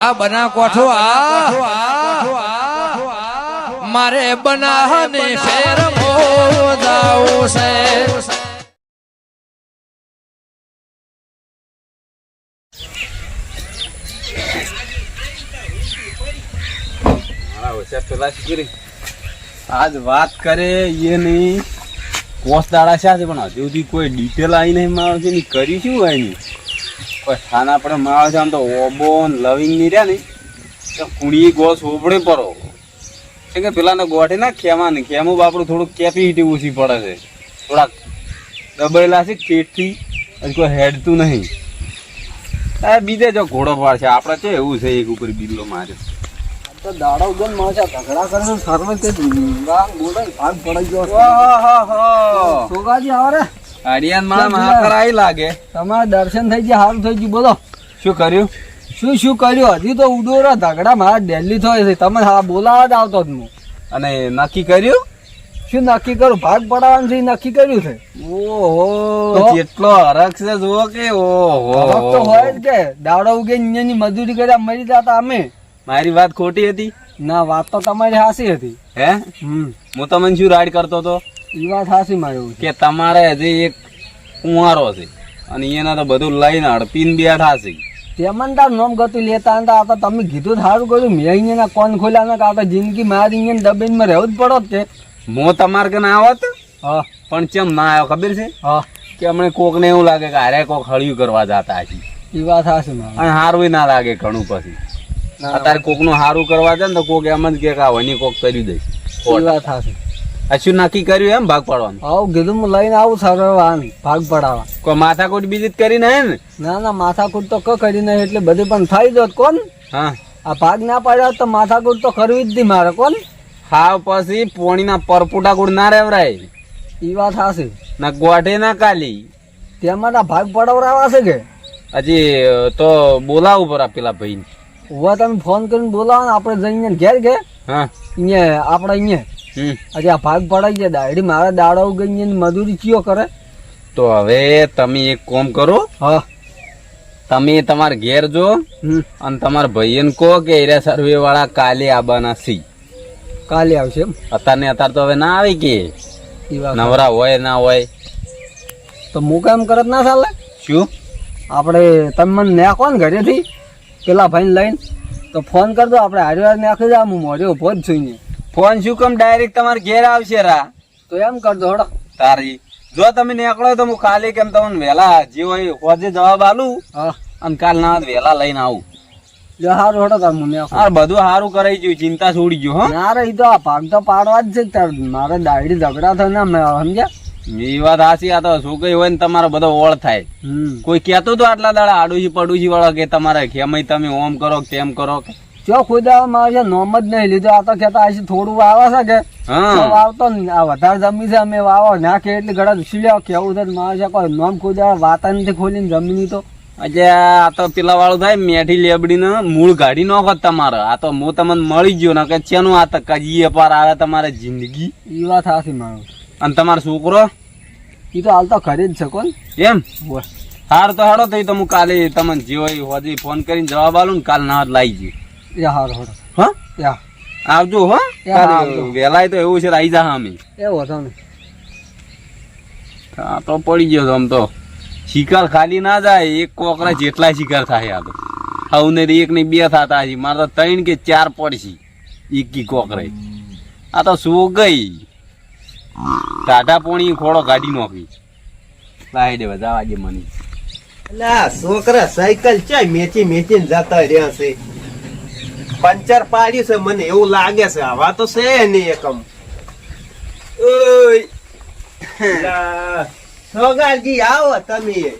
આ બના કોઠો આ. મારે બનાહને ફેર મોદાવું છે? આજ વાત કરે એ નહીં. કોસ દાડા છે પણ હજુ સુધી કોઈ ડિટેલ આવી નહીં, મારો છે ની કરી શું હોય ની કોઈ સ્થાન આપણે મારો છે આમ તો ઓબો લવિંગની રહ્યા ને તો કુણી ગોસ ઓબડે પરો છે કે પેલાને ગોઠે ના ખેમા ને ખેમું બાપડું થોડુંક કેપેસિટી ઓછી પડે છે. થોડાક દબેલા છે પેટથી હજી કોઈ હેડતું નહીં. આ બીજે જો ઘોડો પાડ છે આપણે છે એવું છે એક ઉપર બિલ્લો મારે. તો દાડા ઉગન માછા ઝઘડા કરે સર્વે ભાગ પડી ગયો સોગાજી આવો રે. આડિયાન મારા મહાકર આઈ લાગે. તમારે દર્શન થઈ ગયા સારું થઈ ગયું. બોલો. શું કર્યું? શું શું કર્યું? હજી તો ઉડોરા ઝઘડા મારા દિલ્હી થયો છે. તમે હા બોલાવા જ આવતો જ હું. અને નક્કી કર્યું? શું નક્કી કરું? ભાગ પડાવવાનું છે નક્કી કર્યું છે? ઓહો? કેટલો હરખ છે જુઓ કે ઓહો. તો હોય જ કે. દાડો ઉગે ની મજૂરી કર્યા મરી જતા અમે. મારી વાત ખોટી હતી? ના વાત તો તમારી હાસી હતી. હે? હું તમને શું રાઈડ કરતો હતો? એ વાત હાસી માં કે તમારે હજી એક કુંવારો છે. અને એના તો બધું લઈને હડપીને બેઠા છે. તેમાં તાર નોમ ગતું લેતા હતા. આ તો તમે કીધું સારું કર્યું. મેં અહીંયા કોણ ખોલ્યા ના કાં તો જિંદગી મારી અહીંયા દબેનમાં રહેવું જ પડો તે હું તમારે કે ના આવત? હા. પણ ચમ ના આવ્યો ખબર છે? હા. કે હમણાં કોકને એવું લાગે કે હારે કોક હળિયું કરવા જતા છે એ વાતમાં અને હારું ના લાગે ઘણું પછી. અત્યારે કોકનું હારું કરવા જાય ને તો કોક એમ જ કે આ વની કોક કરી દઈશ. એ વાત હાસી આ શું નક્કી કર્યું એમ ભાગ પાડવાનું? આવું કીધું હું લઈને આવું સરવાન ભાગ પડાવવા. કોઈ માથાકૂટ બીજી કરી ને? ને ના માથાકૂટ તો ક કરી નહીં એટલે બધું પણ થઈ જોત કોણ? હા. આ ભાગ ના પાડ્યો તો માથાકૂટ તો કરવી જ દી મારે કોણ? હાવ પછી પોણીના પરપુટા ગુડ ના રેવરાય. એ વાત હાસી ના ગોઠે ના કાલી. તેમાં ના ભાગ પડાવરાવા છે કે? હજી તો બોલાવું પર પેલા ભાઈ ઊભા તમે ફોન કરીને બોલાવો ને આપણે જઈને ઘેર કે? હા. અહીંયા આપણે અહીંયા હજી આ ભાગ પડાઈ જાય દાડી મારા દાડા ગઈ મજૂરી ચિયો કરે? તો હવે તમે એક કોમ કરો. હા. તમે તમારા ઘેર જો અને તમારા ભાઈને કહો કે એરિયા સર્વે વાળા કાલે આવવાના સી. કાલે આવશે એમ? અત્યારે ને અત્યારે તો હવે ના આવે કે. નવરા હોય ના હોય. તો હું કામ કરત ના ચાલે? શું? આપણે તમે મને નાખો ને ઘરેથી પેલા ભાઈને લઈને. તો ફોન કરજો આપણે હારીવાર નાખી દે હું મોડ્યો ઊભો જ છું અહીંયા. ફોન શું કામ ડાયરેક્ટ તમારે ઘેર આવશે રા? તો એમ કરજો હડો. તારી. જો તમે નીકળો તો હું કાલે કેમ તમને વહેલા જે હોય હોજે જવાબ આલું અને કાલ ના વહેલા લઈને આવું. જો સારું હડો તાર મને નાખો બધું સારું કરાઈ ગયું ચિંતા છોડી ગયું હા. ના રે તો આ ભાગ તો પાડવા જ છે તાર. મારે દાડી ઝઘડા થયો ને સમજ્યા? એ વાત હાસી આ તો છોકરી હોય ને તમારો બધો ઓળ થાય. કોઈ કહેતો તો આટલા દાડા આડુશી પડુશી વાળો કે તમારે ખેમય તમે ઓમ કરો તેમ કરો કે? જો ખુદા મારે નોમ જ નહીં લીધો. આ તો કેતા હશે થોડું વાવે છે કે? વાવતો આ વધારે જમી છે અમે વાવો. નાખે એટલે ઘડા ઉછળ્યા કેવું છે મારે છે કોઈ નોમ ખુદા વાતા નથી ખોલીને જમીની તો. આજે આ તો પેલા વાળું થાય મેઠી લેબડી ને મૂળ ગાડી નાખો તમારે. આ તો હું તમને મળી ગયો ને કે ચેનું આ તો કજીએ પાર આવે તમારે જિંદગી? એ વાત હાથી મારું. અને તમારો છોકરો? એ તો હાલ તો ઘરે જ છે કોણ? એમ? હાર તો હાડો તો હું કાલે તમને જે હોય હોજી ફોન કરીને જવાબ આલું ને કાલ ના લાવી જઈએ એ હાર હોડો હા? યા. આવજો હો. હા. વેલાય તો એવું છે રાઈ જા અમે એવો હતો આ તો પડી ગયો આમ તો. શિકાર ખાલી ના જાય એક કોકરા જેટલા શિકાર થાય આ તો. હવે ને એક ને બે થતા છે મારે તો ત્રણ કે ચાર પડશે એકી કોકરે. આ તો શું ગઈ? ટાટા પોણી ખોડો કાઢી નાખી. લાવી દે બધા આજે મને. છોકરા સાયકલ ચાય મેચી મેચીને જતા રહ્યા છે? પંચર પાડ્યું છે મને એવું લાગે છે. હવા તો છે નહીં એકમ. ઓય. સોગાજી આવો તમે.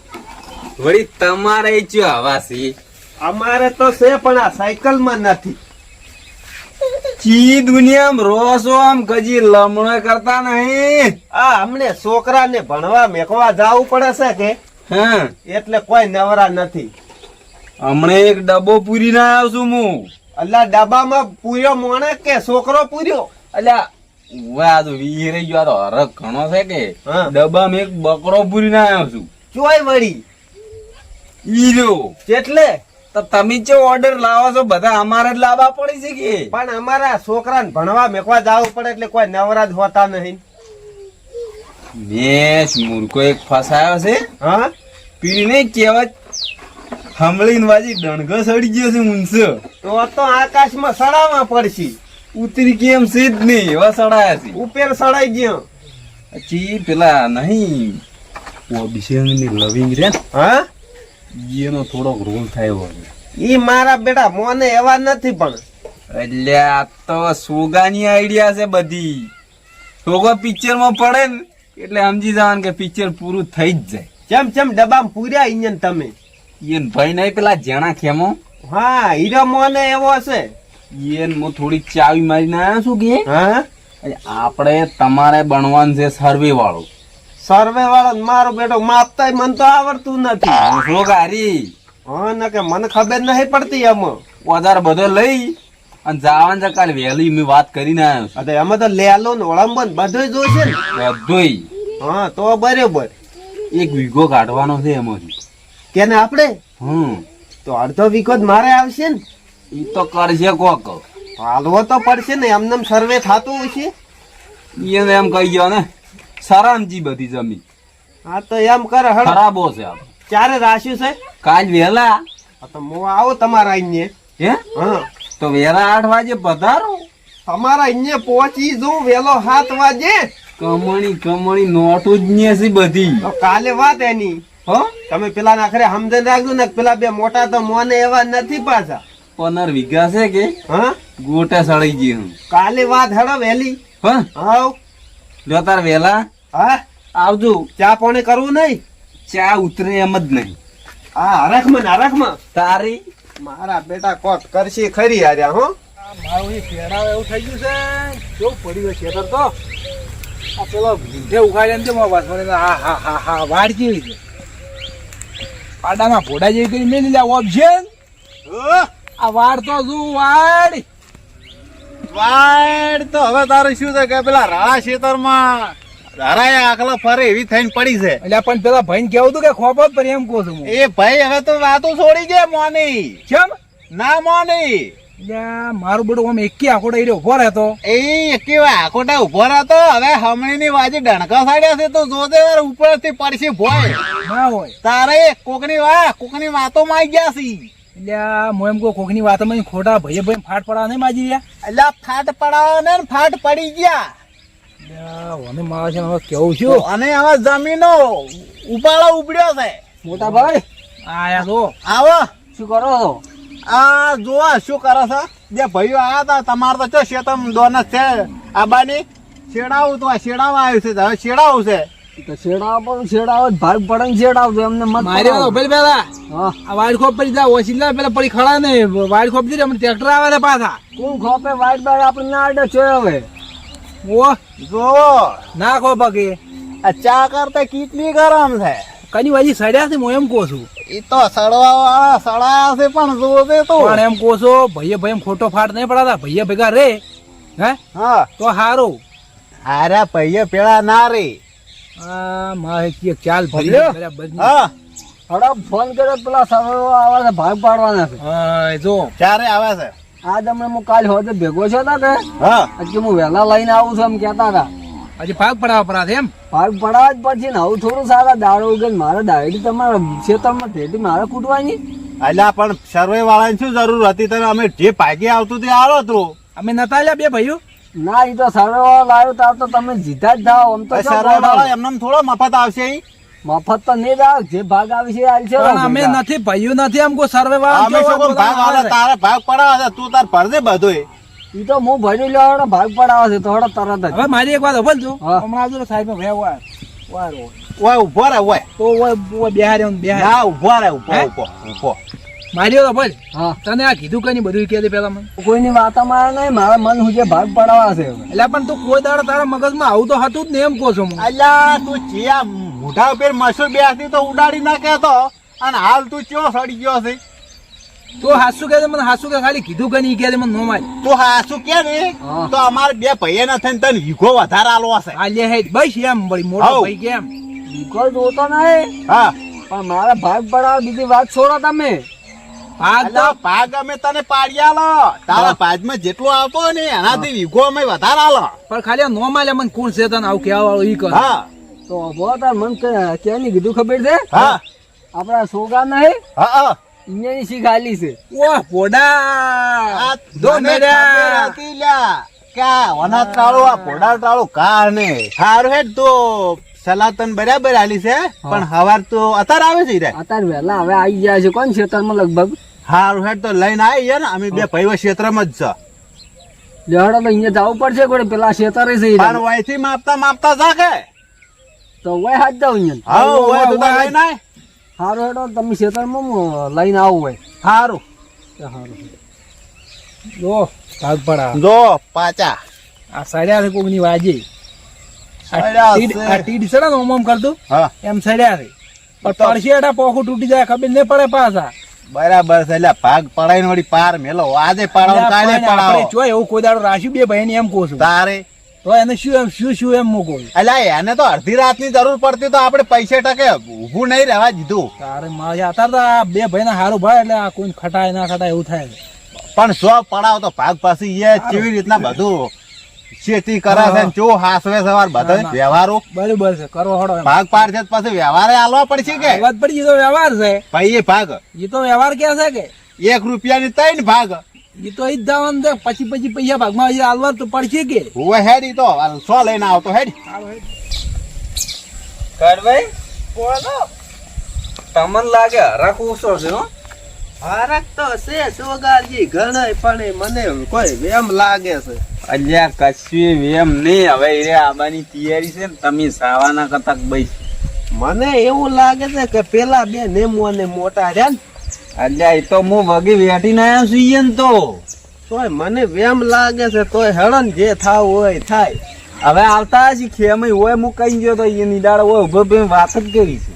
વળી તમારે હવા છે અમારે તો છે પણ આ સાયકલમાં નથી. ચી દુનિયામાં રોસો આમ કજી લમણ કરતા નહીં? આ અમને છોકરાને ભણવા મેકવા જવું પડે છે કે? હા. એટલે કોઈ નવરા નથી. હમણાં એક ડબ્બો પૂરી ના આવશું હું. અલ્લા ડબ્બામાં પૂર્યો મોણે કે છોકરો પૂર્યો? અલ્યા આ તો વીરે ગયો આ તો હરખ ઘણો છે કે. ડબ્બામાં એક બકરો પૂરી ના આવ્યો છું. ચોય વળી. ઈ એટલે તો તમે જે ઓર્ડર લાવો છો બધા અમારે જ લાવવા પડી છે કે? પણ અમારા છોકરાને ભણવા મેકવા જવું પડે એટલે કોઈ નવરાજ હોતા નહીં. મેં મૂર્ખો એક ફસાયો છે. હા? પીડી નહીં કહેવત હમળીને વાજી ડણગો સડી ગયો છે મુનસો તો તો આકાશમાં સડાવા પડશે. ઉતરી કેમ છે જ નહીં એવા સડાયા છે. ઉપર સડાઈ ગયો. પછી પેલા નહીં. ઓબિશંગની લવિંગ રે. હા? એનો થોડોક રોલ થાય એ ઈ મારા બેટા મોને એવા નથી પણ. એટલે આ તો સોગાની આઈડિયા છે બધી. સોગો પિક્ચરમાં પડે ને એટલે સમજી જવાનું કે પિક્ચર પૂરું થઈ જ જાય. જેમ જેમ ડબ્બામાં પૂર્યા અહીંયા તમે. ઈયન ભાઈ નહીં પેલા જેણા ખેમો? હા હીરો મોને એવો હશે. એન હું થોડી ચાવી મારીને આવ્યો છું કે? હા? આપણે તમારે બનવાનું છે સર્વે વાળું. સર્વે વાળો મારો બેટો માપતા મને તો આવડતું નથી. સોગારી હા ને કે મને ખબર નહીં પડતી એમાં. વધારે બધો લઈ અને જવાનું છે કાલે વહેલી મેં વાત કરીને આવ્યો અરે એમાં તો લેલો ને ઓળંબો ને બધું જોઈશે ને. બધું હા તો બરોબર. એક વીઘો કાઢવાનો છે એમાંથી. કેને આપણે? હમ. તો અડધો વિકોદ મારે આવશે ને? ઈ તો કરશે કોક. હાલવો તો પડશે ને એમને સર્વે થતું હશે એને એમ કહી ગયો ને સરામજી બધી જમીન. હા તો એમ કરે હળ. ખરાબો છે આ ક્યારે રાશ્યું છે? કાલ વેલા. તો હું આવો તમારા અહીંયા. હે? હા. તો વેલા આઠ વાગે પધારો. તમારા અહીંયા પહોંચી જઉં વેલો સાત વાગે. કમણી કમણી નોટું જ નહીં બધી. કાલે વાત એની. હો? તમે પેલા ના ખરે સમજણ રાખજો ને પેલા બે મોટા તો મોને એવા નથી પાછા. પંદર વીઘા છે કે? હા? ગોટા સળી ગઈ હું. કાલે વાત હડો વહેલી. હા? હાવ. જો તાર વહેલા હા? આવજો. ચા પાણી કરવું નહીં? ચા ઉતરે એમ જ નહીં. હા હરખમાં ને હરખમાં. તારી? મારા બેટા કોટ કરશે ખરી હાર્યા હો? મારું એ પેડા એવું થઈ ગયું છે. કેવું પડ્યું છે ખેતર તો? આ પેલો ભીંઠે ઉખાડે ને તે મારા પાછળ હા હા હા હા વાડ કેવી છે. પાડામાં ભોડા જેવી કરી મેલી લે ઓપ્શન આ વાડ તો શું વાડ? વાડ તો હવે તારે શું છે કે પેલા રાળા ખેતરમાં રારાએ આખલા ફરે એવી થઈને પડી છે. એટલે પણ પેલા ભાઈને કેવું હતું કે ખોપો પર એમ કહું છું એ ભાઈ હવે તો વાતો છોડી દે મોની. કેમ? ના મોની. મારું બધું આમ એકી આખો ડાયરો ઊભો રહેતો. એ એકી આકોટા ઊભો રહેતો. હવે હમણી ની વાજી ડણકા સાડ્યા છે તો જોતે ઉપરથી પડશે ભોય. ના હોય. તારે કોકની વા કોકની વાતો માં ગયા છી. એટલે હું એમ કહું કોકની વાતોમાં ખોટા ભાઈએ ભાઈ ફાટ પડા નહીં માજી રહ્યા. એટલે ફાટ પડાવો ને ફાટ પડી ગયા. છે હવે કેવું છું અને હવે જમીનો ઉપાડો ઉપડ્યો છે. મોટા ભાઈ આયા તો આવો. શું કરો છો? આ જોવા શું કરે છે? જે ભાઈઓ આયા હતા. તમારે તો ચો શેતમ દોનસ છે? આબાની? શેડાવું તો આ શેડાવા આવ્યું છે. હવે શેડાવું છે? તો શેડાવો પણ શેડાવો ભાગ પડે ને શેડાવજો એમને મત મારી પડાવો. પેલા હા. આ વાડ ખોપ પડી જા ઓછી પેલા પડી ખડા ને. વાડ ખોપ દીધી અમને ટ્રેક્ટર આવે ને પાછા. કોણ ખોપે? વાઈટ બાઈટ આપણે ના આડે છે હવે. ઓ જો ના ખો પગે આ ચા કરતા કેટલી ગરમ છે? કની વાજી સડ્યા છે હું એમ કહું છું. એ તો સડવા વાળા સડાયા છે પણ જોવે તો પણ એમ કહો છો ભાઈએ ભાઈ એમ ખોટો ફાટ નહીં પડાતા ભાઈએ ભેગા રે હે? હા. તો હારું. હારા ભાઈએ પેલા ના રે. આ મારે કે ચાલ ભરી ભલ્યો? બરાબર હા. હડા ફોન કર્યો પેલા સડવા આવે છે ભાગ પાડવાના છે. હા જો. ક્યારે આવે છે? આજ હમણાં હું કાલ હોજે ભેગો છો તા કે? હા. કે હું વહેલા લઈને આવું છું એમ કહેતા હતા. હજી ભાગ પડાવવા પડાશે એમ? ભાગ પડાવવા જ પડશે ને આવું થોડું સારા દાડો ઉગે મારા દાડી તમારા ખેતરમાં તેથી મારે કૂટવાની? એટલે પણ સર્વે વાળાની શું જરૂર હતી? તને અમે જે ભાગે આવતું તે આવો તું. અમે નતા લ્યા બે ભાઈઓ? ના એ તો સર્વે વાળો લાવ્યો તાર તો તમે જીતા જ થાવ આમ તો સર્વે. વાળા એમને થોડો મફત આવશે ઈ? મફત તો નહીં આવે. જે ભાગ આવે છે પણ અમે નથી ભાઈઓ નથી આમ કોઈ સર્વે અમે શું ભાગ આવે? તારે ભાગ પડાવે તું તાર ભરજે બધુંય. ઈ તો હું ભરી લેવાનો ભાગ પડાવે છે તો તરત જ. હવે મારી એક વાત અભલ છું હમણાં આવજો સાહેબ ભાઈ વાર વાર હોય. ઓય ઊભો રે ઓય. તો ઓય ઓય બેહારે ને બેહારે. હા ઊભો રે ઊભો? ઊભો ઊભો. મારી તો ભાઈ હા. તને આ કીધું કઈ બધું કે દે પેલા મને કોઈની વાત મારે નહીં મારા મન હું જે ભાગ પડાવા છે એટલે પણ તું કોઈ દાડો તારા મગજમાં આવું તો હતું જ ને એમ કહું છું હું. અલ્યા તું ચિયા મોઢા ઉપર મસૂર બેસતી તો ઉડાડી ના કેતો અને હાલ તું ચો સડી ગયો છે? તું હાસુ કે મને હાસુ કે ખાલી કીધું કે નહીં કે મને નો માય. તો હાસુ કે ને તો અમાર બે ભાઈએ ના થઈને તને વીઘો વધારે આલો હશે. આ લે હે બસ એમ વળી મોટો ભાઈ કેમ કોઈ જોતો નહીં. હા. પણ મારા ભાગ પડાવ બીજી વાત છોડો તમે. ભાગ તો ભાગ અમે તને પાડી આલો. તારા ભાગમાં જેટલો આવતો ને એનાથી વીઘો અમે વધારે આલો. પણ ખાલી આ નો માલે મને કોણ છે તને આવું કેવા વાળો ઈ કર હા. તો બહુ તાર મન ક્યાંની કીધું ખબર છે? હા. આપણા સોગા નહીં? હા હા. અહીંયા સી ખાલી છે. ઓહ પોડા દો હતી લ્યા કે વના ટાળું, આ પોડા ટાળું કા ને. હાર હે તો સલાતન બરાબર આલી છે પણ હવાર તો અતાર આવે છે રે અતાર વેલા હવે આવી ગયા છે. કોણ ખેતરમાં લગભગ? હારું હેડ તો લઈને આવી જાય ને અમે બે ભાઈઓ ક્ષેત્રમાં જ છે. લેવડો તો અહીંયા જવું પડશે કોઈ પેલા ખેતરે છે પણ વયથી માપતા માપતા જાકે તો વાય હાથ જાવ અહીંયા. હા વાય તો લઈને આય. સારું હેડો તમે ખેતરમાં લઈને આવું હોય. હારું. સારું જો ભાગ પડા જો પાચા. આ સડ્યા છે કોકની વાજી. આ ટીડ- છે. આ ટીડ છે ને ઓમ ઓમ કરતું એમ સડ્યા છે. પણ પડશે એટા પોખું તૂટી જાય ખબર નહીં પડે પાછા. બરાબર છે એટલે ભાગ પડાઈને વળી પાર મેલો. આજે પડાવો કાલે પડાવો. જો એવું કોઈ દાડો રાખ્યું બે ભાઈ એમ કહું છું. તારે તો એને શું એમ શું શું એમ મૂકો એટલે એને તો અડધી રાતની જરૂર પડતી તો આપણે પૈસે ટકે ઊભું નહીં રહેવા દીધું. તારે મારે અત્યારે તો આ બે ભાઈ સારું ભાઈ એટલે આ કોઈ ખટાય ના ખટાય એવું થાય. પણ સો પડાવ તો ભાગ પાછી એ કેવી રીતના બધું ખેતી કરે છે ને ચો હાસવે સવાર બધા ના, ના. વ્યવહારો? બરોબર છે કરો હડો ભાગ પાડ છે પછી વ્યવહારે આલવા પડશે કે? વાત પડી તો વ્યવહાર છે. ભાઈ એ ભાગ. એ તો વ્યવહાર કે છે કે? એક રૂપિયાની ત્રણ ભાગ. એ તો ઈ જ જવાનું છે. પછી પછી પૈસા ભાગમાં હજી હાલવા તો પડશે કે. હુવે હેડી તો. હાલ સો લઈને આવતો હેડ ભાઈ તમને લાગે હરાખ ઓછો છે હો. ફરક તો છે સોગાજી ઘણા પણ મને કોઈ વેમ લાગે છે. અલ્યા કશું એમ નહીં. હવે એ આબાની તૈયારી છે ને તમે સાવાના કરતા બઈ મને એવું લાગે છે કે પેલા બે નેમો ને મોટા રહ્યા ને અલ્યા એ તો હું વગી વેઠીને આવ્યો છું ઈયન તો. તોય મને વેમ લાગે છે તોય હેડન ને જે થાવ હોય થાય. હવે આવતા હશે ખેમય હોય હું કઈ ગયો તો એ નિદાળ હોય ઊભો બે વાત જ કરી છે.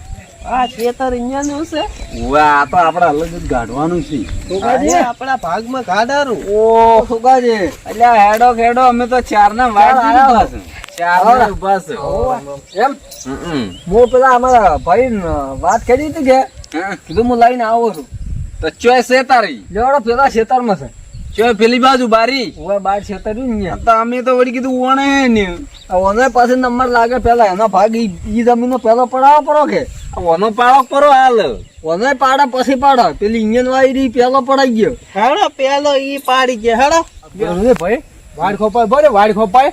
આ ખેતર અહીંયા નું છે? હવે આ તો આપણે અલગ જ ગાઢવાનું છે. આ આપણા ભાગમાં ગાડારું ઓ સુગાજી એટલે હેડો ખેડો અમે તો ચાર ના વાર ઊભા છે ચાર ના ઊભા છે. એમ? હું પેલા અમારા ભાઈ વાત કરી હતી કે? હા. કીધું હું લઈને આવું છું. તો ચોય છે તારી લેવડો પેલા ખેતરમાં છે. ચોય પેલી બાજુ બારી? ઓય બાર ખેતર ને તો અમે તો વળી કીધું ઓણે ને. ઓને પાસે નંબર લાગે પેલા એનો ભાગ ઈ જમીનનો પેલો પડાવો પડો કે? ઓનો પાડો કરો હાલ. ઓને પાડા પછી પાડો. પેલી ઇન્જિન વાળી પેલો પડાઈ ગયો. હેડો પેલો ઈ પાડી ગયા હેડો. ભાઈ? વાડ ખોપાય બરે વાડ ખોપાય?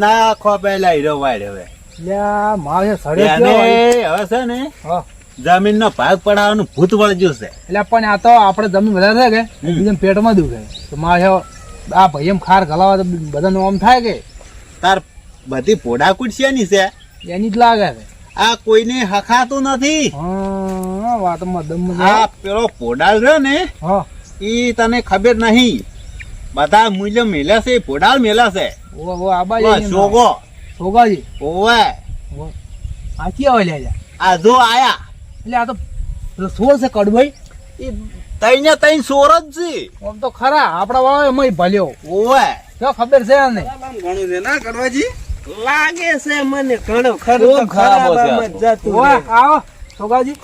ના ખોપાય લાઈ હીરો વાડ હવે. લ્યા મારે સડે હવે છે ને હા. જમીન નો ભાગ પડાવવાનું ભૂત વળજ્યું છે. એટલે પણ આ તો આપણે જમીન વધારે થાય કે? બીજા પેટમાં દુખે તો મારે આ ભાઈ એમ ખાર ગલાવા તો બધાનું આમ થાય કે? તાર બધી પોડા ની છે? એની જ લાગે છે. આ કોઈને હખાતું નથી? વાતમાં દમ આ પેલો પોડાલ રહ્યો ને એ તને ખબર નહીં. બધા મૂલ્ય મેલ્યા છે પોડાલ મેલ્યા છે. ઓ ઓ આબા સોગો. સોગાજી. ઓવે. આ ક્યાં હોય આ જો આયા. એટલે આ તો સોર છે કડભાઈ એ તઈને તઈને સોર જ છે. આમ તો ખરા આપણા વાળો એમાં ભલ્યો. ઓવે. જો ખબર છે આને? ઘણું છે ના કડવાજી? લાગે છે મને ઘણો ખરો ખરાબ જતું ઓય આવો સોગાજી.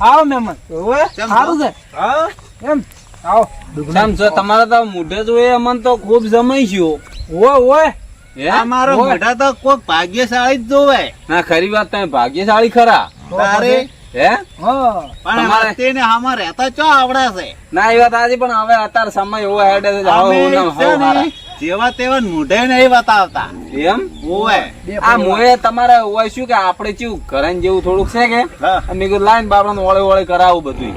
આવો મેમન ઓવે? સારું છે? હા? એમ આવો. કેમ છે? તમારે તો મોઢે જોઈએ અમને તો ખૂબ જમાઈ ગયો. ઓય ઓય હે? આ મારો ઓવે. મોઢા તો કોક ભાગ્યશાળી જ જોવે ના ખરી વાત તમે ભાગ્યશાળી ખરા. તારે? હે? હા પણ તમારે- તેને આમાં રહેતા ચો આવડે ના એ વાત આજે પણ હવે અત્યારે સમય એવો હેડે છે જાઓ અમે હું ના છે હાવ ને, હારા. જેવા તેવા મોઢે નહીં બતાવતા. એમ? ઓવે આ મોએ તમારે હોય શું કે આપણે કેવું ઘરણ જેવું થોડુંક છે કે. અમે કીધું લાઈન બાપડાને ઓળે ઓળે કરાવું બધું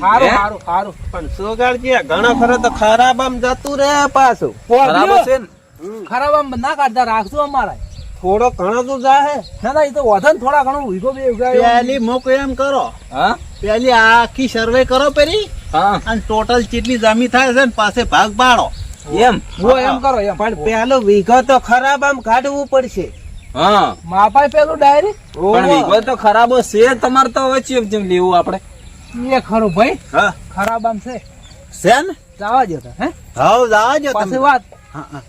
સારું સારું પણ સોગાડજી ઘણો ખરો તો ખરાબામ જતું રે પાછું. ખરાબ છે ને? ખરાબ આમ ના કાઢતા રાખશું અમારા. થોડો ઘણો તો જાહે. ના ના એ તો વધન થોડા ઘણો વીઘો બે. પેલી મોક એમ કરો. હા? પેલી આખી સર્વે કરો પેલી. હા. અને ટોટલ કેટલી જમી થાય છે ને પાસે ભાગ પાડો. એમ? હું. એમ કરો એમ. પણ પેલો વીઘો તો ખરાબામ કાઢવું પડશે. હા. માપાય પેલું ડાયરી? પણ વીઘો તો ખરાબ છે તમારે તો હવે ચેમ ચેમ લેવું આપણે. એ ખરું ભાઈ. હા. ખરાબ આમ છે. છે ને? જવા જતા હે? હા જવા જતા પાછી વાત. હા, હા.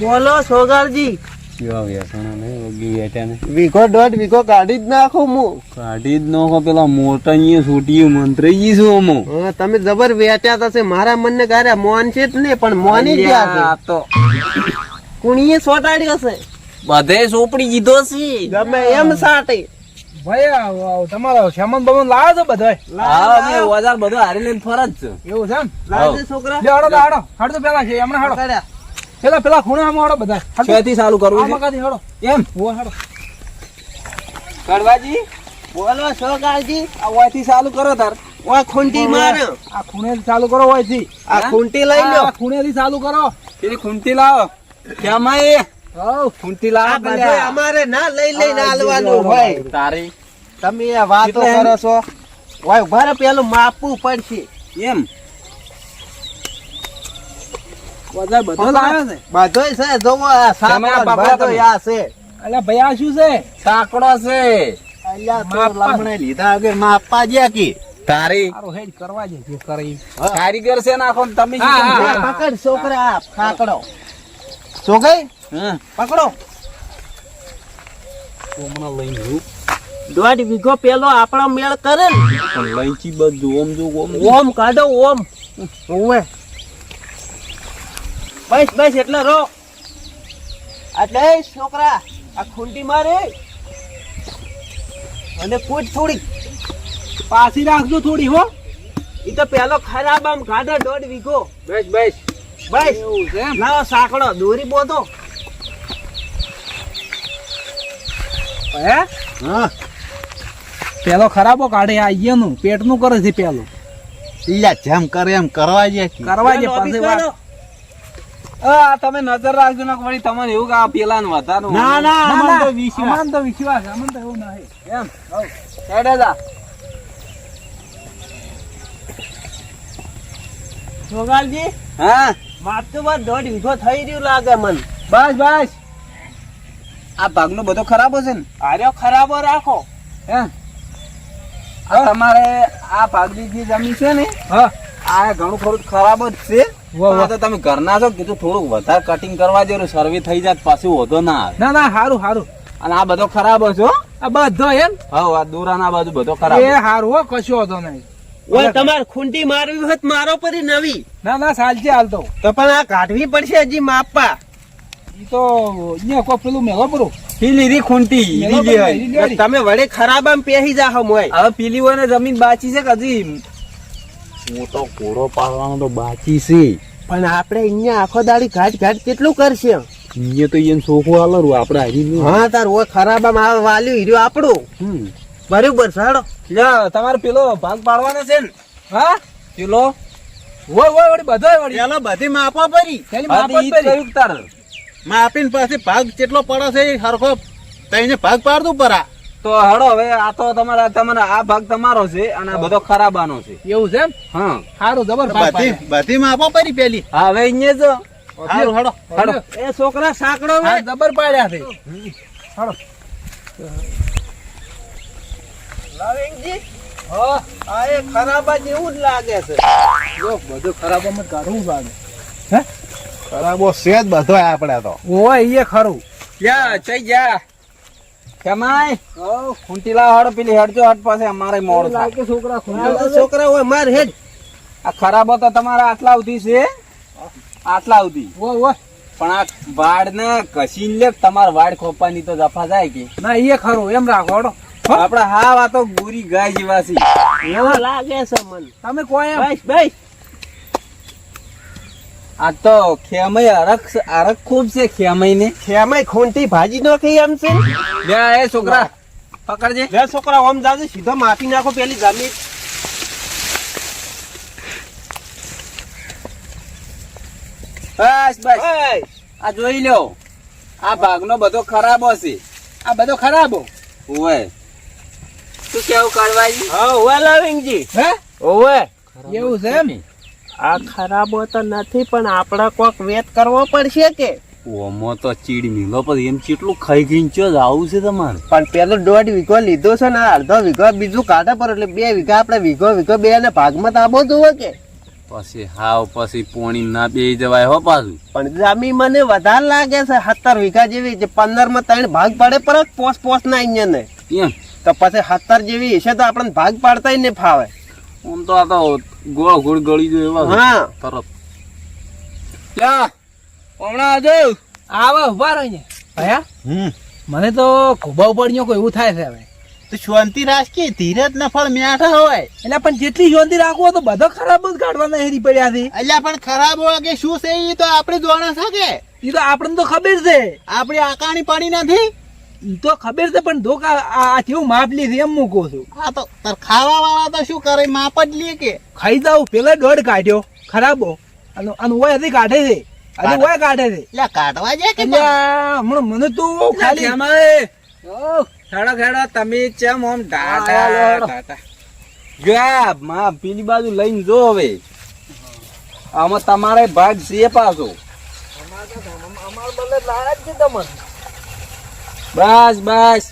બોલો સોગરજી કેવા વેસણા ને વગી વેટ્યા ને વીઘો દોઢ વીઘો કાઢી જ નાખું હું કાઢી જ નોખો પેલા મોટા અહીંયા છૂટી મંત્રી છું અમો. હા, તમે જબર વેચ્યા થશે મારા મનને ગારે મોન છે જ ને પણ મોની જ આ તો. છે કુણીએ સોટાડ્યો છે. બધે સોપડી દીધો છે. ગમે એમ સાટે. ભાઈ આ- આ તમારો શ્યામન બમન લાવો છો બધા હા અમે ઓજાર બધું હારી લઈને ફરજ છે. એવું છે એમ? લાવજે છોકરા? લે હાડો હાડો. હાડો પેલા છે એમને હાડો. પેલા પેલા ખૂણામાં હાડો બધા છેથી ચાલુ કરવું આમાં કાંથી હાડો? એમ. ઓ હાડો. કડવાજી બોલો છોકરાજી આ ઓયથી ચાલુ કરો તાર. ઓય ખૂંટી માર. આ ખૂણેથી ચાલુ કરો આ ખૂંટી લઈ લો આ ખૂણેથી ચાલુ કરો. પેલી ખૂંટી લાવો. કેમ એ અમારે ના લઈ લઈને હાલવાનું હોય. તારી. તમે આ વાતો કરો છો? ઓય ઊભા પેલું માપવું પડશે. એમ. બધો છે? જોવો આ સાકડો તમે આ ને પકડો બધોય તમે. આ છે. અલ્યા ભાઈ આ શું છે? સાંકડો છે. અલ્યા તો માપવા. લમણે લીધા વગર માપવા જ્યાં કી? તારી. હેડ કરવા જે જે કારીગર છે નાખો તમે શું પકડ છોકરા આ સાકડો છોકરી? હા. પકડો હમણાં લઈને જવું. દોઢ વીઘો પેલો આપણો મેળ કરે ને. લઈચી બધું ઓમ જો ઓમ ઓમ કાઢો ઓમ. ઓવે બસ બસ એટલે રો એટલે છોકરા આ ખૂંટી મારે. અને કૂટ થોડી પાછી રાખજો થોડી હો. એ તો પેલો ખરાબ આમ કાઢો દોઢ વીઘો. બસ બસ. બસ. લાવો સાંકળો દોરી બોધો. હે? હા. પેલો ખરાબો કાઢે આ ઈયનું પેટનું કરે છે પેલું. ઈલા જેમ કરે એમ કરવા જે કરવા જે પછી વાત. આ તમે નજર રાખજો ને વળી તમને એવું કે આ પેલા ને વધારે ના ના ના, તો વિશ્વાસ. અમન તો વિશ્વાસ અમન તો એવું નહીં. એમ હેડે જા. જોગાલજી હા? માપતો બાદ દોઢ વીઘો થઈ રહ્યું લાગે મને. બસ બસ. આ ભાગનો બધો ખરાબ હશે ને? આર્યો ખરાબો રાખો. હે? તમારે આ ભાગની જે જમીન છે ને હા. આ ઘણું ખરું ખરાબ જ છે. તો તમે ઘરના છો કીધું થોડુંક વધારે કટિંગ કરવા દે સર્વે થઈ જાય પાછું વધો ના આવે. ના ના સારું સારું અને આ બધો ખરાબ હશે હો. આ બધો એમ હા આ દોરાના બાજુ બધો ખરાબ એ સારું હો કશો હતો નહીં. ઓય તમારે ખૂંટી મારવી હોત મારો પરી નવી. ના ના સાલજી હાલતો. તો પણ આ કાઢવી પડશે હજી માપવા. ઈ તો અહીંયા કોઈ પેલું મેલો બરું પી લીધી ખૂંટી મેલો લીધી બરું, હોય. ઈ લેડી. તમે વડે ખરાબ આમ પેહી જાહો મોય. હવે પીલી હોય ને જમીન બાચી છે કે હું તો કોરો પાડવાનો તો બાચી છે. પણ આપણે અહીંયા આખો દાડી ઘાટ ઘાટ કેટલું કરશે? અહીંયા તો એને સોખું હાલરું આપણે હારી હા તાર ઓય ખરાબ આમ આ વાલ્યું હીર્યું આપણું. હમ. બરોબર સાડો લ્યા, તમારે પેલો ભાગ પાડવાનો છે ને? હા? પેલો? હોય હોય વળી બધો વળી. પેલો બધી માપવા પડી પેલી હા, માપ. કર્યું કે તારે. માપીને પછી ભાગ કેટલો પડે છે એ સરખો તઈને ભાગ પાડતું પરા. તો હડો હવે આ તો તમારા તમારા આ ભાગ તમારો છે અને આ બધો ખરાબાનો છે. એવું છે હા. સારું જબર બધી બધી માપો પડી પેલી. હા, હવે અહીંયા જો. હડો. એ છોકરા સાંકડો હા જબર પાડ્યા છે. લાવેંગજી, હા આ એ ખરાબ જ એવું જ લાગે છે. જો બધું ખરાબામાં કાઢવું લાગે ખરાબો છે જ બધો આપણે તો. ઓય એ ખરું. યા ચઈ જા. કેમાય? ખૂંટી લાવ હડ પેલી હડજો હડ પાસે અમારે મોડ લાગે છોકરા છોકરા હોય માર હેડ. આ ખરાબ તો તમારા આટલા ઉધી છે? આટલા ઉધી ઓ ઓ પણ આ વાડ ને કસી લે તમારે વાડ ખોપાની તો જફા જાય કે. ના એ ખરું એમ રાખો હડો. આપડે હા વાતો ગુરી ગાય જેવા છે. એવા લાગે છે મને. તમે કોઈ ભાઈ બસ બસ. આ તો ખેમય અરખ અરખ ખૂબ છે ખેમય ને ખેમય ખૂંટી ભાજી નો કઈ એમ છે? લે એ છોકરા પકડજે. લે છોકરા ઓમ જાજે સીધો માપી નાખો પેલી જમીન. બસ બસ. આ જોઈ લ્યો. આ ભાગનો બધો ખરાબ હશે આ બધો ખરાબ. ઓવે. શું કેવું કરવાજી? હા ઓવે લાવેંગજી હે? ઓવે. એવું છે એમ? આ ખરાબો તો નથી પણ આપણે કોક વેત કરવો પડશે કે? ઓમો તો ચીડ મીલો પછી એમ ચેટલું ખાઈ ગઈને ચો જ આવું છે તમારે? પણ પેલો દોઢ વીઘો લીધો છે ને અડધો વીઘો બીજું કાઢે પર એટલે બે વીઘા આપણે વીઘો વીઘો બે ને ભાગમાં તાબો જોવો કે? પછી હાવ પછી પોણી ના બે જવાય હો પાછું. પણ જમી મને વધારે લાગે છે સત્તર વીઘા જેવી જે પંદરમાં ત્રણ ભાગ પડે પર પોસ પોસ ના અહીંયા ને. એમ? તો પછી સત્તર જેવી હશે તો આપણને ભાગ પાડતા ને ફાવે. આમ તો આ તો ગોળ ગોળ ગળી ગયો એવા હા. તરત. ક્યાં હમણાં આવજો. આવા ઊભા રહો અહીંયા. ભયા હમ. મને તો ખોબા ઉપડ્યો કોઈ એવું થાય છે હવે. તો શાંતિ રાખી ધીરજ ના ફળ મ્યાઠા હોય. એટલે પણ જેટલી શાંતિ રાખવો તો બધો ખરાબ જ કાઢવાના હેરી પડ્યા છે એટલે પણ ખરાબ હોય કે શું છે એ તો આપણે જોવાના છે કે? એ તો આપણને તો ખબર છે. આપણી આકાણી પડી નથી? તો ખબર છે પણ ધોકા આ કેવું માપ લે છે એમ હું કહું છું. આ તો તાર ખાવા વાળા તો શું કરે? માપ જ લે કે? ખાઈ જાવ પેલા દોઢ કાઢ્યો ખરાબો અને અને ઓય હજી કાઢે છે. હજી ઓય કાઢે છે. એટલે કાઢવા જાય કે હમણાં મને તું ખાલી ખેડો ખેડો તમે ચેમ ઓમ ઢાટા જો માં પેલી બાજુ લઈને જો હવે. આમાં તમારે ભાગ છે પાછો. બસ બસ.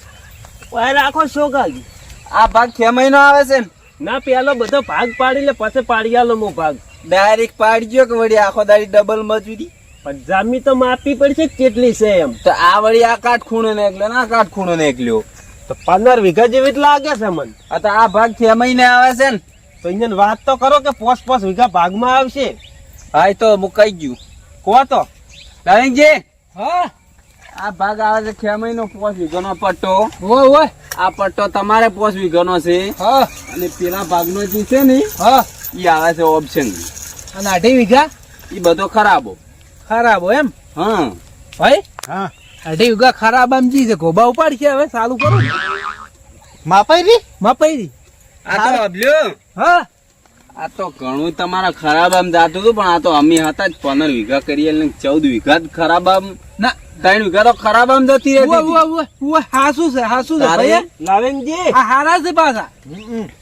પાલ આખો શો શોકાજી આ ભાગ કે મહિનો આવે છે ને? ના પેલો બધો ભાગ પાડી લે પછી પાડી આલો મો ભાગ. ડાયરેક્ટ પાડજો કે વળી આખો દાડી ડબલ મજૂરી? પણ જામી તો માપી પડશે કેટલી છે એમ. તો આ વળી આ કાઠ ખૂણો ને એકલ્યો ને આ કાઠ ખૂણો ને એકલ્યો તો પંદર વીઘા જેવી જ લાગે છે મન. આ તો આ ભાગ કે મહિને આવે છે ને? તો અહીંયા વાત તો કરો કે પોસ પોસ વીઘા ભાગમાં આવશે. હા તો મુકાઈ ગયું. કહો તો. નવીનજી હા. આ ભાગ આવે છે ખેમઈ મહિનો પોસ વીઘાનો પટ્ટો. ઓય હોય આ પટ્ટો તમારે પોસ વીઘાનો છે. હા. અને પેલા ભાગનો જે છે ને હા. એ આવે છે ઓપ્શન અને અઢી વીઘા? એ બધો ખરાબો ખરાબો એમ? હા. ભાઈ? હા. અઢી વીઘા ખરાબ આમ જી છે. ગોબા ઉપાડશે હવે સારું કરો. માપાઈ રી માપાઈ રી આ તો અબલ્યો હા. આ તો ઘણું તમારા ખરાબ આમ જાતું હતું પણ આ તો અમે હતા જ પંદર વીઘા કરીએ એટલે ચૌદ વીઘા જ ખરાબ આમ. ના ત્રણ વીઘા તો ખરાબ આમ જતી ઉવા હાસુ છે હાસુ છે. લાવેનજી. આ હારા છે પાછા.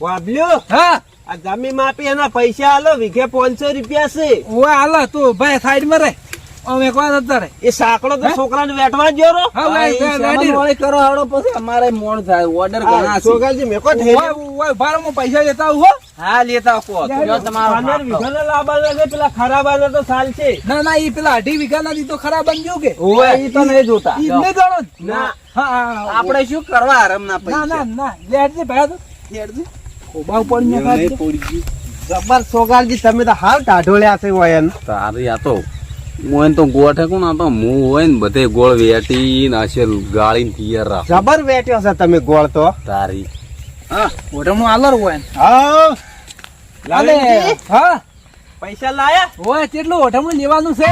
વાબલ્યો હા. આ જમી માપી એના પૈસા આલો વીઘે પાંચસો રૂપિયા છે. ઉવા હાલો તું ભાઈ સાઈડમાં રહે રહે. એ સાંકળો તો છોકરાને વેઠવા જ જોરો? હા હા, ભાઈ ઈ ભાઈ, સામાન રેડી. વાળી કરો હાડો પછી અમારે મોડ થાય ઓર્ડર ઘણા છોકરાજી મેં કોઈ ઉવા, ઉવા, ઊભા રહો, હું પૈસા લેતા હો? હા લેતા કહો તમારો પંદર ભાગ. વીઘાના લાભ આલે છે પેલા ખરાબ આલે તો સાલ છે. ના ના ઈ પેલા અઢી વીઘા ના દી ખરાબ બન ગયું કે? ઓવે, ઈ તો નહીં જોતા. ઈ ગણો ના. હા, હા હા. આપણે શું કરવા આરામ ના ના ના ના લેડજે ભાઈ તો. લેડજે ખોબા ઉપર ને પડી ગયું. જબર સોગાલજી તમે તો હાવ ટાઢોળ્યા છે વયન. તારી આ તો હું તો ગોઠે કોણ આ તો હું હોય ને બધે ગોળ વેટી નાશે હશે ગાળી પિયર રાખ. જબર વેટ્યો છે તમે ગોળ તો. તારી. હા ઓઢમણું આલર હોય ને. હા. લાલે હા. પૈસા લાયા? હોય કેટલું ઓઢમણું લેવાનું છે?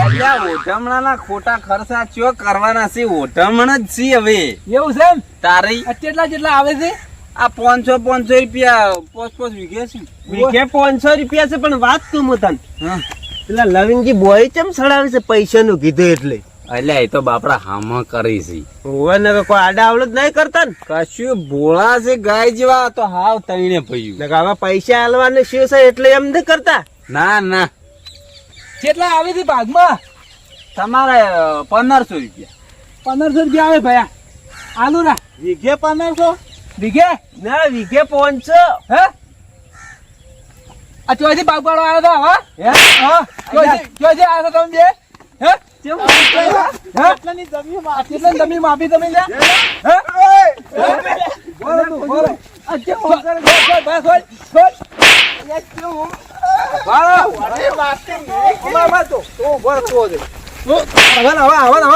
ઓઢમણાના ખોટા ખર્ચા ચો કરવાના છે? ઓઢમણ જ છે હવે. એવું છે એમ? તારી. આ કેટલા કેટલા આવે છે? આ પાંચસો પાંચસો રૂપિયા પોચ પોચ વીઘે છે. વીઘે પાંચસો રૂપિયા છે પણ વાત તું હું તને હા. પેલા લવિનજી બોય કેમ સડાવે છે પૈસા નું કીધું એટલે? એટલે એ તો બાપડા હામાં કરી છે. હોય ને કોઈ આડા આવડત નહીં કરતા ને? કશું ભોળા છે ગાય જેવા તો હાવ તઈને પૈયું. આવા પૈસા આલવાને શું છે એટલે એમ નહીં કરતા? ના ના. કેટલા આવે છે ભાગમાં? તમારે પંદરસો રૂપિયા. પંદરસો રૂપિયા આવે ભયા આલુ ના વીઘે પંદરસો? વીઘે? ના વીઘે પાંચસો. હે? આ ચોથી બાગવાડો આવ્યો તો હા? હા? ચોથી આવ્યો તો તમે બે હે? જમીન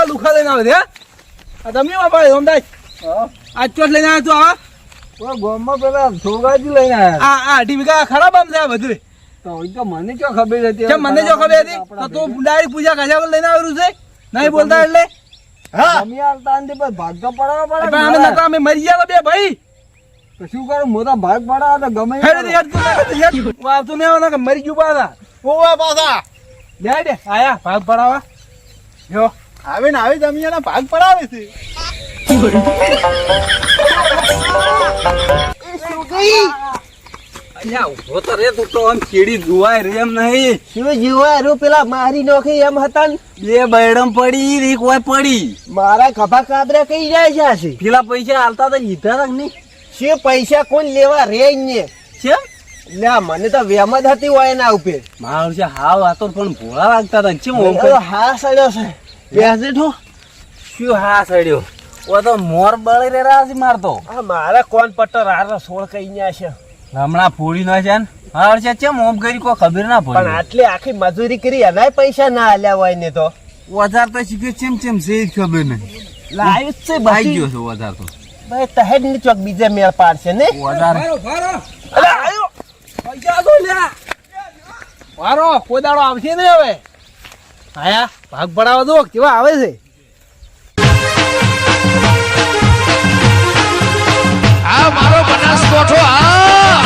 લુખા લઈને આવે છે તમે માં પાડે ઓમદાજ આ ચોટ લઈને આવ્યો તું હવે ગામમાં પેલા છોકરાજી લઈને આયા. આ આ અઢી વીઘા ખરાબ આમ છે બધું. તો તો મને ક્યાં ખબર હતી? કેમ મને જો ખબર હતી? તો તું ડાયરેક્ટ પૂજા કશા લઈને આવેલું છે. નહીં બોલતા એટલે? હા. ને ભાઈ ભાગ તો પડાવવા પડે પણ અમે ને અમે મરી ગયા બે ભાઈ. તો શું કરું? મોટા ભાગ પડાવ તો ગમે હેડ યાદ કે મરી ગયું પાછા. ઓવા પાછા. લે દે આયા ભાગ પડાવા જો. આવે ને આવી જમીન ભાગ પડાવે છે અહીંયા ઊભો તો રે તું તો આમ ચીડી જોવાય રે એમ નહીં. શું જીવા રૂ? પેલા મારી નોખી એમ હતા ને. બે બૈડમ પડી રી કોઈ પડી. મારા ખભા કાબરા કઈ જાય છે આશી પેલા પૈસા હાલતા તો લીધા તક નહીં? શું પૈસા કોણ લેવા રે ને છે? લે મને તો વેમ જ હતી હોય એના ઉપર. મારું છે હાવ આ તો પણ ભોળા લાગતા હતા ચેમ હા સડ્યો છે. બેસી શું હા સડ્યો ઓ તો મોર બળી રે છે મારતો આ મારા કોણ પટ્ટર આરો સોળ કઈ ન્યા છે. હમણાં ફોડી ના છે ને? હાર છે ચેમ ઓમ કરી કોઈ ખબર ના પણ આટલી આખી મજૂરી કરી એનાય પૈસા ના આલ્યા હોય ને તો. વધાર તો શીખ્યો ચેમ ચેમ છે જ ખબર નહીં. લાવ્યું જ છે ભાઈ ગયો છે વધાર તો. ભાઈ તહેડની ચોક બીજે મેળ પાડશે ને? વધાર ભારો ભારો. અલા, આયો. પૈસા તો લ્યા? વારો કોદાળો આવશે ને હવે? આયા ભાગ પડાવવા દો કેવા આવે છે? આ મારો બનાસકોઠો આ